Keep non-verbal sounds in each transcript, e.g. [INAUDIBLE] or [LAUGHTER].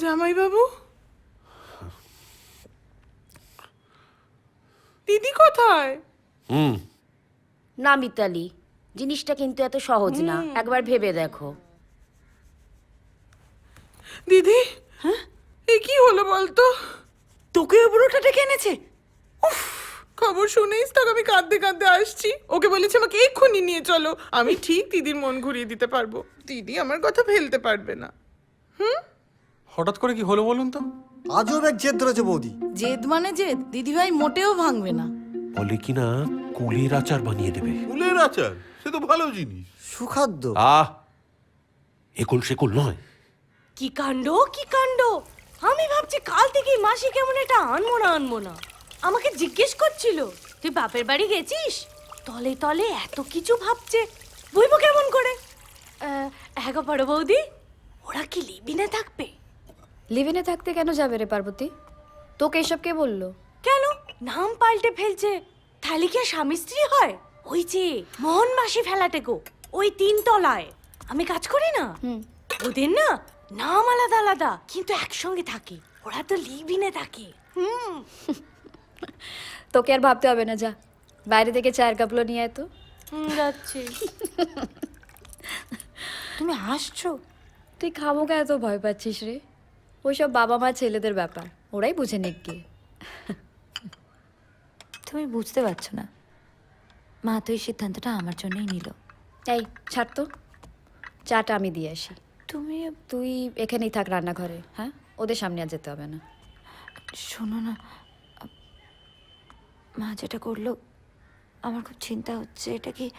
জামাইবাবু? দিদি কোথায়? হুম। না মিতালি জিনিসটা কিন্তু এত সহজ না। একবার ভেবে দেখো। দিদি? হ্যাঁ? এ কি হলো বলতো? তোকে ওই বুড়োটা ডেকে এনেছে? উফ খবর শুনেই তো আমি কাঁদতে কাঁদতে আসছি। ওকে বলেছে আমাকে এক্ষুনি নিয়ে চলো। আমি ঠিক দিদির মন ঘুরিয়ে দিতে পারব। দিদি আমার কথা ফেলতে পারবে না। হঠাৎ করে কি হলো বলুন তো? আজব এক জেদ ধরেছে বৌদি। জেদ মানে জেদ? দিদিভাই মোটেও ভাঙবে না। বলে কিনা কুলের আচার বানিয়ে দেবে। ফুলের আচার? সে তো ভালো জিনিস। সুখাদ্য। আহ! একুল সেকুল নয়। কি কাণ্ড? কি কাণ্ড? আমি ভাবছি কাল থেকে মাসি কেমন এটা আনব না আনব না আমাকে জিজ্ঞেস করছিল তুই বাপের বাড়ি গেছিস? তলে তলে এত কিছু ভাবছে। বইবো কেমন করে? হ্যাঁ গো বড় বৌদি। ওরা কি লিবিনে থাকবে? লিভিনে থাকতে কেন যাবে রে পার্বতী? তোকে এসব কে বলল? কেন? নাম পাল্টে ফেলছে। তাহলে কি আর স্বামী স্ত্রী হয়? ওই যে মোহন মাসি ফেলাটে গো ওই তিন তলায়। আমি কাজ করি না? ওদের না নাম আলাদা আলাদা কিন্তু একসঙ্গে থাকে। ওরা তো লিভিনে থাকে। হুম। [LAUGHS] তোকে আর ভাবতে হবে না যা। বাইরে থেকে চায়ের কাপলো নিয়ে আয় তো। হুম, যাচ্ছি। [LAUGHS] তুমি হাসছো? তুই খামোকা এত ভয় পাচ্ছিস রে? ওইসব বাবা মা ছেলেদের ব্যাপার। ওরাই বুঝে নিক গিয়ে। তুমি বুঝতে পারছ না। মা তো এই সিদ্ধান্তটা আমার জন্যই নিল। এই ছাড় তো। চাটা আমি দিয়ে আসি। তুমি তুই এখানেই থাক রান্নাঘরে হ্যাঁ? ওদের সামনে আর যেতে হবে না। শোনো না। মা যেটা করল আমার খুব চিন্তা হচ্ছে। এটা কি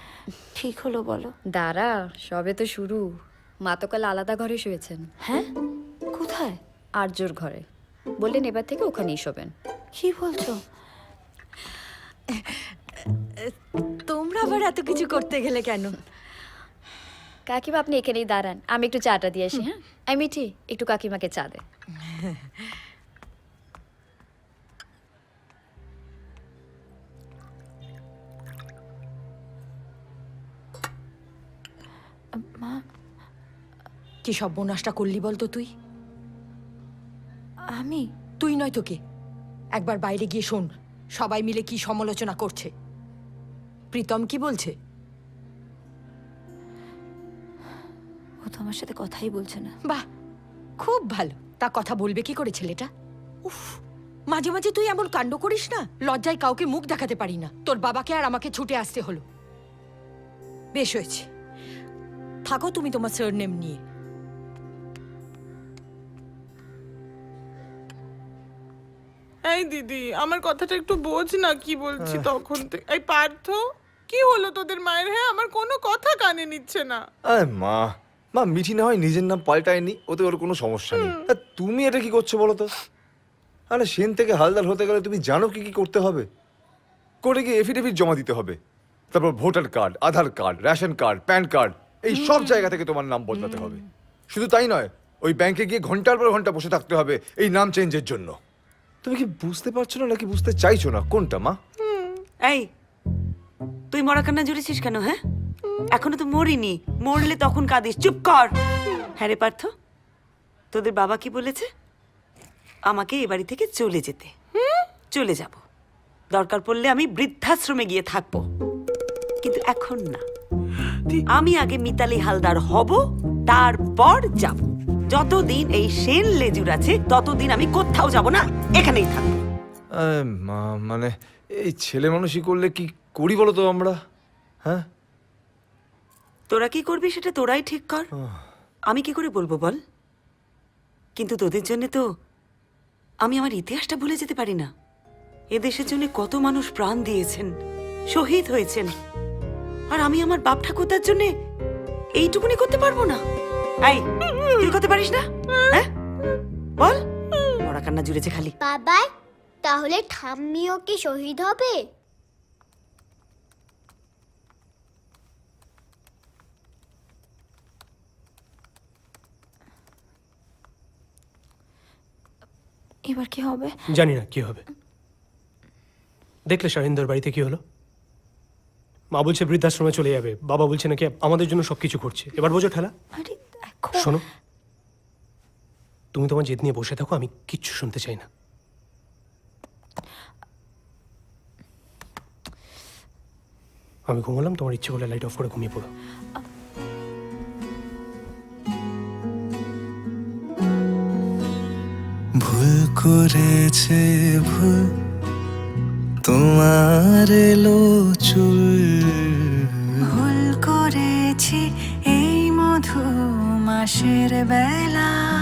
ঠিক হলো বলো? দাঁড়া সবে তো শুরু। মা তো কাল আলাদা ঘরে শুয়েছেন। হ্যাঁ? কোথায়? আর্যর ঘরে। বললেন এবার থেকে ওখানেই শোবেন। কি বলছো? তোমরা আবার এত কিছু করতে গেলে কেন? কাকিমা আপনি এখানেই দাঁড়ান। আমি একটু চাটা দিয়ে আসি হ্যাঁ? আমি মিঠি একটু কাকিমাকে চা দে। মা কি সব বোনাসটা করলি বলতো তুই? আমি? তুই নয় তোকে একবার বাইরে গিয়ে শোন সবাই মিলে কি সমালোচনা করছে। প্রীতম কি বলছে? ও তো আমার সাথে কথাই বলছে না। বাহ খুব ভালো। তা কথা বলবে কি করে ছেলেটা? উফ মাঝে মাঝে তুই এমন কাণ্ড করিস না লজ্জায় কাউকে মুখ দেখাতে পারি না। তোর বাবাকে আর আমাকে ছুটে আসতে হলো। বেশ হয়েছে। থাকো তুমি তোমার সারনেম নিয়ে। এই দিদি আমার কথাটা একটু বোঝ না কি বলছি তখন থেকে এই পার্থ কি হলো তোদের মায়ের হ্যাঁ? আমার কোনো কথা কানে নিচ্ছে না। আরে মা মা মিঠি না হয় নিজের নাম পাল্টায়নি ওতে ওর কোনো সমস্যা নেই। আর তুমি এটা কি করছ বলো তো? আরে সেন থেকে হালদার হতে গেলে তুমি জানো কি কি করতে হবে? করে গিয়ে এফিডেভিট জমা দিতে হবে। তারপর voter card Aadhaar card ration card PAN card এই সব জায়গা থেকে তোমার নাম বদলাতে হবে। শুধু তাই নয় ওই ব্যাংকে গিয়ে ঘণ্টার পর ঘণ্টা বসে থাকতে হবে এই নাম চেঞ্জের জন্য। তুমি কি বুঝতে পারছ না নাকি বুঝতে চাইছো না? কোনটা মা? এই তুই মরা কান্না জুড়েছিস কেন হ্যাঁ? এখনও তো মরিনি মরলে তখন কাঁদিস চুপ কর। হ্যাঁ রে পার্থ তোদের বাবা কি বলেছে? আমাকে এ বাড়ি থেকে চলে যেতে। চলে যাব। দরকার পড়লে আমি বৃদ্ধাশ্রমে গিয়ে থাকব। কিন্তু এখন না। আমি আগে মিতালি হালদার হব তারপর যাব। যতদিন এই সেন লেজুর আছে ততদিন আমি কোথাও যাব না। এখানেই থাকব। আরে মা মানে এই ছেলে মানুষই করলে কি করি বলো তো আমরা? হ্যাঁ? তোরা কি করবি সেটা তোরাই ঠিক কর। আমি কি করে বলব বল? কিন্তু তোদের জন্য তো আমি আমার ইতিহাসটা ভুলে যেতে পারি না। এদেশের জন্য কত মানুষ প্রাণ দিয়েছেন শহীদ হয়েছেন। আর আমি আমার বাপ ঠাকুরদার জন্য এইটুকুনি করতে পারব না। এই তুই করতে পারিস না? হ্যাঁ? বল। মরা কান্না জুড়েছে খালি। বাবাই তাহলে ঠাম্মিও কি শহীদ হবে? এবার কি হবে? জানি না কি হবে। দেখলে শাহিন্দর বাড়িতে কি হলো? মা বলছে বৃদ্ধাশ্রমে চলে যাবে। বাবা বলছে নাকি আমাদের জন্য সবকিছু করছে। এবার বোঝো ঠেলা। শোনো। তুমি তোমার জেদ নিয়ে বসে থাকো আমি কিচ্ছু শুনতে চাই না। আমি ঘুমালাম তোমার ইচ্ছে করলে লাইট অফ করে ঘুমিয়ে পড়ো। ভুল করেছে ভুল তোমার এলো চুল। ভুল করেছি এই মধু মাসের বেলায়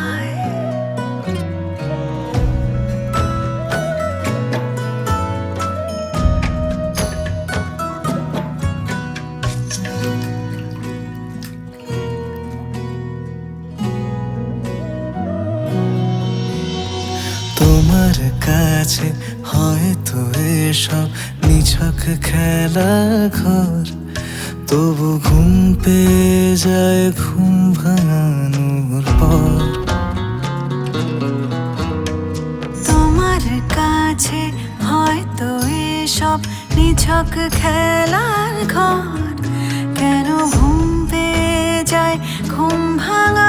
কাছে হয়তো এসব নিছক খেলা ঘর, তবু ঘুম পেয়ে যায় ঘুম ভাঙানোর পর। তোমার কাছে হয়তো এসব নিছক খেলার ঘর, কেন ঘুম পেয়ে যায় ঘুম ভাঙানোর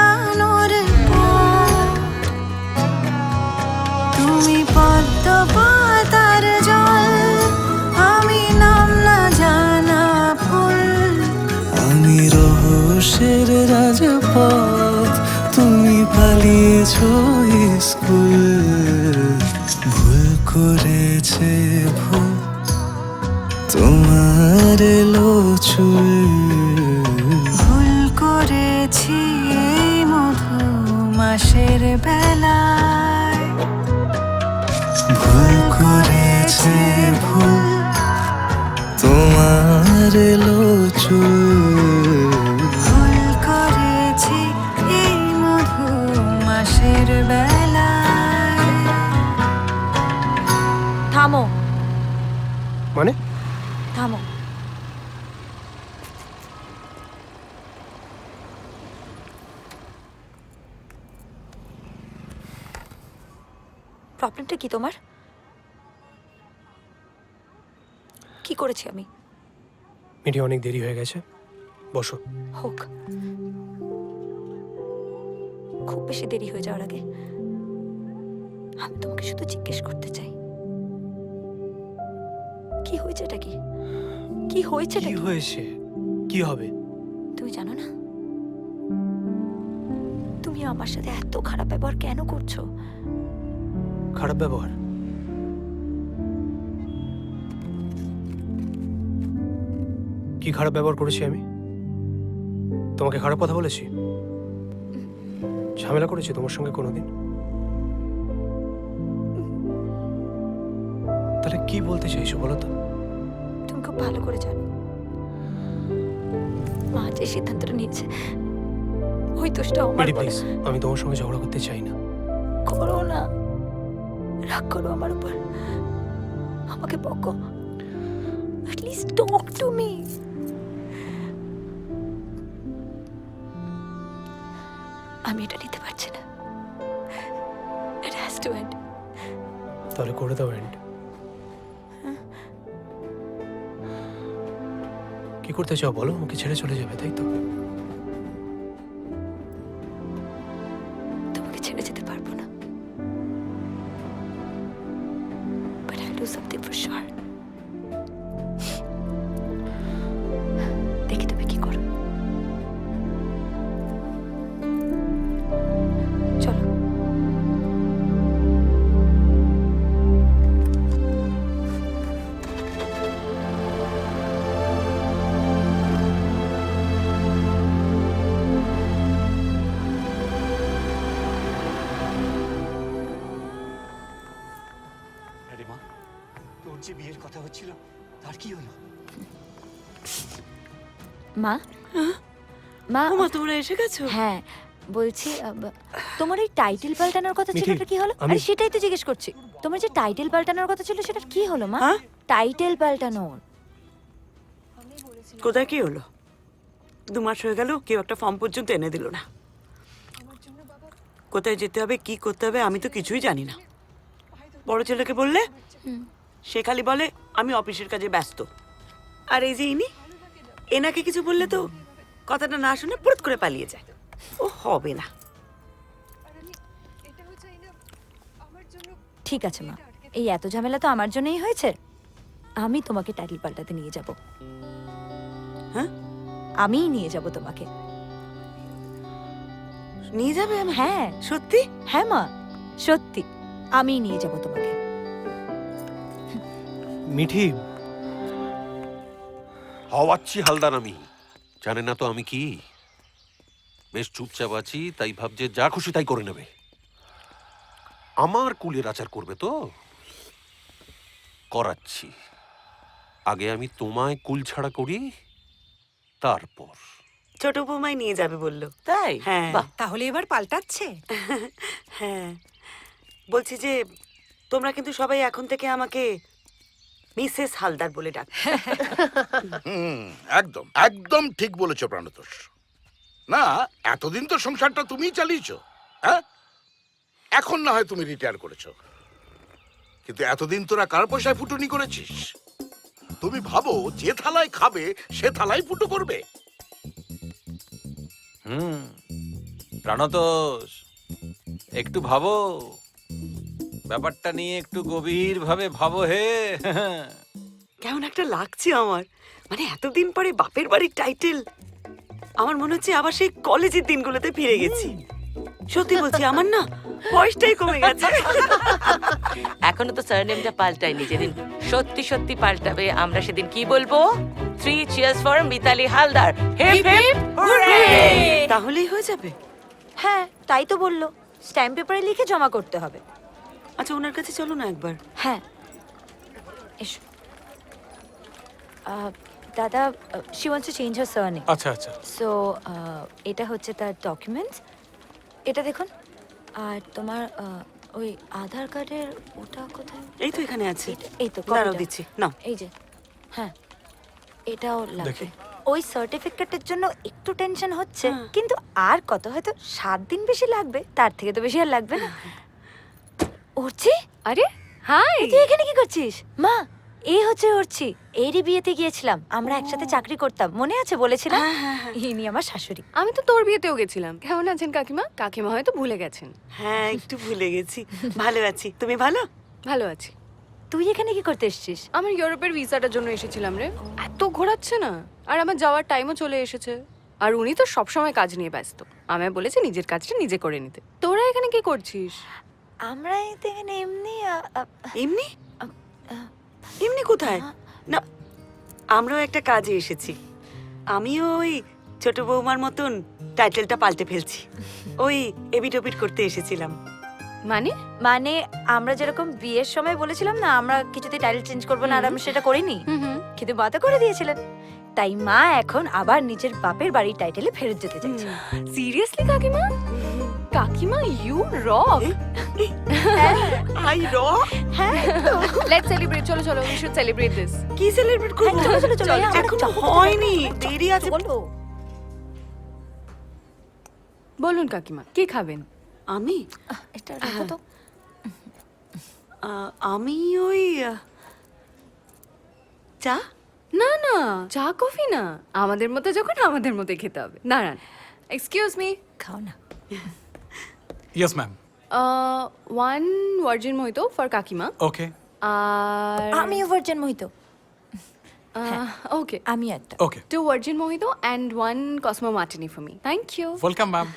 ভুল করেছি এই মধু মাসের বেলায়। ভুল করেছে ভুল, তোমার এলো চুল ভুল করেছি এই মধু মাসের বেলায়। প্রবলেমটা কি তোমার? কি করেছি আমি? মিটি অনেক দেরি হয়ে গেছে। বসো। হোক। খুব বেশি দেরি হয়ে যাওয়ার আগে আমি তোমাকে শুধু জিজ্ঞেস করতে চাই। কি হয়েছে এটা কি কি হয়েছে কি? হয়েছে? কি হবে? তুমি জানো না? তুমি আমার সাথে এত খারাপ ব্যবহার কেন করছ? খারাপ ব্যবহার। কি খারাপ ব্যবহার করেছি আমি? তোমাকে খারাপ কথা বলেছি? ঝামেলা করেছি তোমার সঙ্গে কোনোদিন? তাহলে কি বলতে চাইছো বলো তো? তুমি খুব ভালো করে জানো। মা যে সিদ্ধান্তটা নিয়েছে ওই দোষটা আমার আমি তোমার সঙ্গে ঝগড়া করতে চাই না। করো না। রাগ করো আমার উপর। আমাকে বকো। অ্যাটলিস্ট টক টু মি আমি এটা নিতে পারছি না। ইট হ্যাজ টু এন্ড তাহলে করে দাও এন্ড কি করতে চাও বলো? আমাকে ছেড়ে চলে যাবে, তাই তো? কথা হচ্ছিল তার কি হলো? মা? মা ওমা তোমরা এসে গেছো? হ্যাঁ বলছি তোমার এই টাইটেল পাল্টানোর কথা ছিল কি হলো? আমি- আরে সেটাই তো জিজ্ঞেস করছি। তোমার যে টাইটেল পাল্টানোর কথা ছিল সেটা কি হলো মা? হ্যাঁ? টাইটেল পাল্টানোর কোথায় কি হলো? দু মাস হয়ে গেল কেউ একটা ফর্ম পর্যন্ত এনে দিল না। কোথায় যেতে হবে কি করতে হবে আমি তো কিছুই জানি না। বড় ছেলেকে বললে সে খালি বলে আমি অফিসের কাজে ব্যস্ত। আর এই যে ইনি এনাকে কিছু বললে তো কথাটা না শুনে পুরুত করে পালিয়ে যায়। ও হবে না। ঠিক আছে মা। এই এত ঝামেলা তো আমার জন্যই হয়েছে। আমি তোমাকে টাইটেল পাল্টাতে নিয়ে যাব। হ্যাঁ? আমিই নিয়ে যাব তোমাকে। নিয়ে যাবে? আমি হ্যাঁ। সত্যি? হ্যাঁ মা। সত্যি। আমিই নিয়ে যাব তোমাকে। মিঠি। হওয়াচ্ছি হালদার আমি। জানে না তো আমি কি। বেশ চুপচাপ আছি তাই ভাবছে যা খুশি তাই করে নেবে। আমার কুলের আচার করবে তো? করাচ্ছি। আগে আমি তোমায় কুল ছাড়া করি তারপর। ছোট বৌমাই নিয়ে যাবে বলল। তাই? হ্যাঁ। তাহলে এবার পাল্টাচ্ছে। হ্যাঁ। বলছি যে তোমরা কিন্তু সবাই এখন থেকে আমাকে মিসেস হালদার বলে ডাক হুম একদম একদম ঠিক বলেছ প্রাণতোষ। না এতদিন তো সংসারটা তুমিই চালিয়েছো হ্যাঁ? এখন না হয় তুমি রিটায়ার করেছ। কিন্তু এতদিন তোরা কার পয়সায় ফুটুনি করেছিস? তুমি ভাবো যে থালায় খাবে সে থালায় ফুটো করবে। হুম প্রাণতোষ একটু ভাবো। ব্যাপারটা নিয়ে একটু গভীর ভাবে ভাবো হে। কেমন একটা লাগছে আমার। মানে এতদিন পরে বাপের বাড়ির টাইটেল আমার মনে হচ্ছে আবার সেই কলেজের দিনগুলোতে ফিরে গেছি। সত্যি বলছি আমার না বয়সটাই কমে গেছে। এখনও তো সারনেমটা পাল্টায়নি যেদিন সত্যি সত্যি পাল্টাবে আমরা সেদিন কি বলব? Three cheers for Mitali Haldar hip hip hurray তাহলেই হয়ে যাবে। হ্যাঁ তাই তো বলল। স্ট্যাম্প পেপারে লিখে জমা করতে হবে। আচ্ছা ওনার কাছে চলো না একবার। হ্যাঁ। এসো। আহ, দাদা she wants to change her surname আচ্ছা আচ্ছা। সো এটা হচ্ছে তার ডকুমেন্টস এটা দেখুন। আর তোমার আহ, ওই আধার কার্ডের ওটা কোথায়? এই তো এখানে আছে। এটা- এই তো দাঁড়াও দিচ্ছি। না এই যে হ্যাঁ। এটাও লাগবে। ওই সার্টিফিকেটের জন্য একটু টেনশন হচ্ছে হ্যাঁ। কিন্তু আর কত? হয়তো সাত দিন বেশি লাগবে। তার থেকে তো বেশি আর লাগবে না। উড়ছি আরে হাই! তুই এখানে কি করছিস? মা এই হচ্ছে উড়ছি এরই বিয়েতে গিয়েছিলাম। আমরা একসাথে চাকরি করতাম। মনে আছে বলেছিলাম? ইনি আমার শাশুড়ি। আমি তো তোর বিয়েতেও গেছিলাম। কেমন আছেন কাকিমা? কাকিমা হয়তো ভুলে গেছেন। হ্যাঁ একটু ভুলে গেছি। ভালো আছি। তুমি ভালো? ভালো আছি। তুই এখানে কি করতে এসেছিস? আমার ইউরোপের ভিসাটার জন্য এসেছিলাম রে। এত ঘোরাচ্ছে না। আর আমার যাওয়ার টাইমও চলে এসেছে। আর উনি তো সবসময় কাজ নিয়ে ব্যস্ত। আমায় বলেছে নিজের কাজটা নিজে করে নিতে। তোরা এখানে কি করছিস? আমরা এখানে এমনি এমনি? এমনি কোথায়? না আমরাও একটা কাজে এসেছি। আমিও ওই ছোট বৌমার মতন টাইটেলটা পাল্টে ফেলছি। ওই এবিট করতে এসেছিলাম। মানে? মানে আমরা যেরকম বিয়ের সময় বলেছিলাম না আমরা কিছুতে টাইটেল চেঞ্জ করব না আর আমরা সেটা করিনি। কিন্তু মা তো করে দিয়েছিলেন। তাই মা এখন আবার নিজের বাপের বাড়ির টাইটেলে ফেরত যেতে চাইছে। সিরিয়াসলি কাকিমা? কাকিমা ইউ রক আই রক হ্যাঁ লেটস সেলিব্রেট চলো চলো উই শুড সেলিব্রেট দিস কি সেলিব্রেট করব? হ্যাঁ, চলো, চলো, চলো, এখনও হয়নি দেরি আছে। বলো। বলুন কাকিমা কি খাবেন? আমি? এটা রাখো তো। আহ, আমি ওই চা? না না চা কফি না। আমাদের মতো যখন আমাদের মতো খেতে হবে। দাঁড়ান এক্সকিউজ মি খাও না। Yes ma'am one virgin mojito for কাকিমা ওকে আর আমিও ভার্জিন মোহিত ওকে আমি একটা okay two virgin mojito and one cosmo martini for me thank you welcome ma'am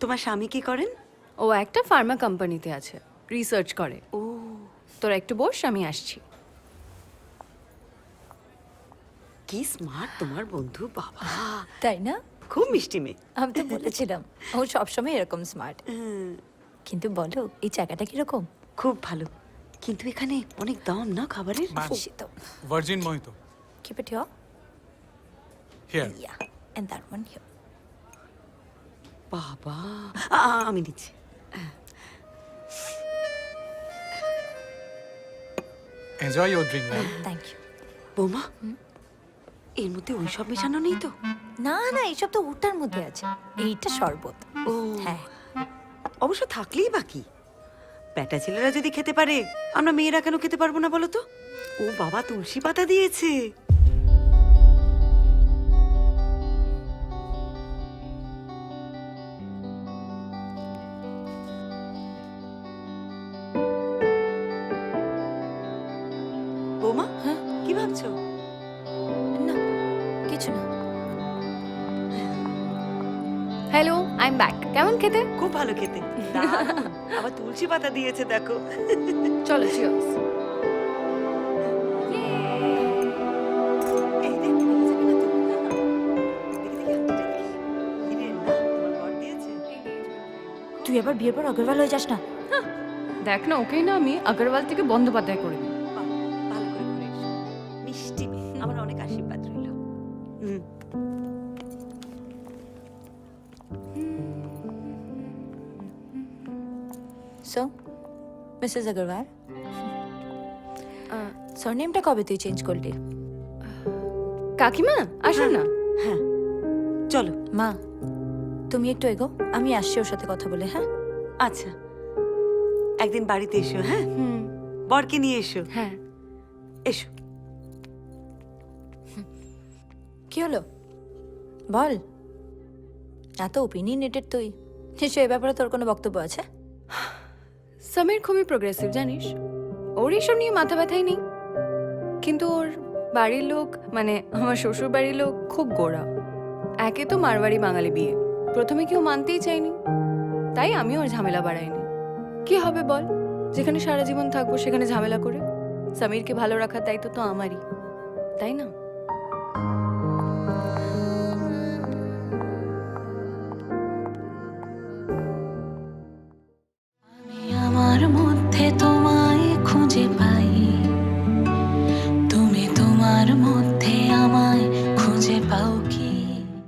তোমার স্বামী কি করেন? ও একটা ফার্মা কোম্পানিতে আছে। রিসার্চ করে। ও। তোরা একটু বস আমি আসছি। কি স্মার্ট তোমার বন্ধু বাবা। তাই না? খুব মিষ্টি মেয়ে। আমি তো বলেছিলাম ও সবসময় এরকম স্মার্ট হুম, কিন্তু বলো এই জায়গাটা কীরকম? খুব ভালো। কিন্তু এখানে অনেক দাম না খাবারের? Virgin mojito Keep it here. Here Yeah. And that one here. বাবা আমি নিচ্ছি enjoy your drink ma'am Thank you. বৌমা এর মধ্যে ওই সব মেশানো নেই তো? না না এইসব তো ওটার মধ্যে আছে। এইটা শরবত। ও হ্যাঁ। অবশ্য থাকলেই বাকি। প্যাটা ছেলেরা যদি খেতে পারে আমরা মেয়েরা কেন খেতে পারব না বলো তো? ও বাবা তুলসী পাতা দিয়েছে। ভালো খেতে দারুণ। আবার তুলসী পাতা দিয়েছে দেখো চলো চিয়ার্স এই দেখ, না তো? দেখি, দেখি, হাতটা দেখি। হিরে, না, তোমার বর দিয়েছে? তুই এবার বিয়ের পর অগ্রওয়াল হয়ে যাস না দেখ না ওকেই না আমি আগরওয়াল থেকে বন্দ্যোপাধ্যায় করে দিই মিসেস আগরওয়াল সারনেমটা কবে তুই চেঞ্জ করলি? কাকিমা আসো না। হ্যাঁ। চলো মা তুমি একটু এগো আমি আসছি ওর সাথে কথা বলে হ্যাঁ? আচ্ছা। একদিন বাড়িতে এসো হ্যাঁ? বরকে নিয়ে এসো। হ্যাঁ। এসো। কি হলো? বল। এত ওপিনিয়নেটেড তুই। এ ব্যাপারে তোর কোনো বক্তব্য আছে? সমীর খুবই প্রোগ্রেসিভ জানিস? ওর এইসব নিয়ে মাথা ব্যথাই নেই। কিন্তু ওর বাড়ির লোক মানে আমার শ্বশুর বাড়ির লোক খুব গোড়া। একে তো মারবাড়ি বাঙালি বিয়ে। প্রথমে কেউ মানতেই চায়নি। তাই আমি ওর ঝামেলা বাড়াইনি। কি হবে বল? যেখানে সারা জীবন থাকব সেখানে ঝামেলা করে। সমীরকে ভালো রাখার দায়িত্ব তো আমারই। তাই না?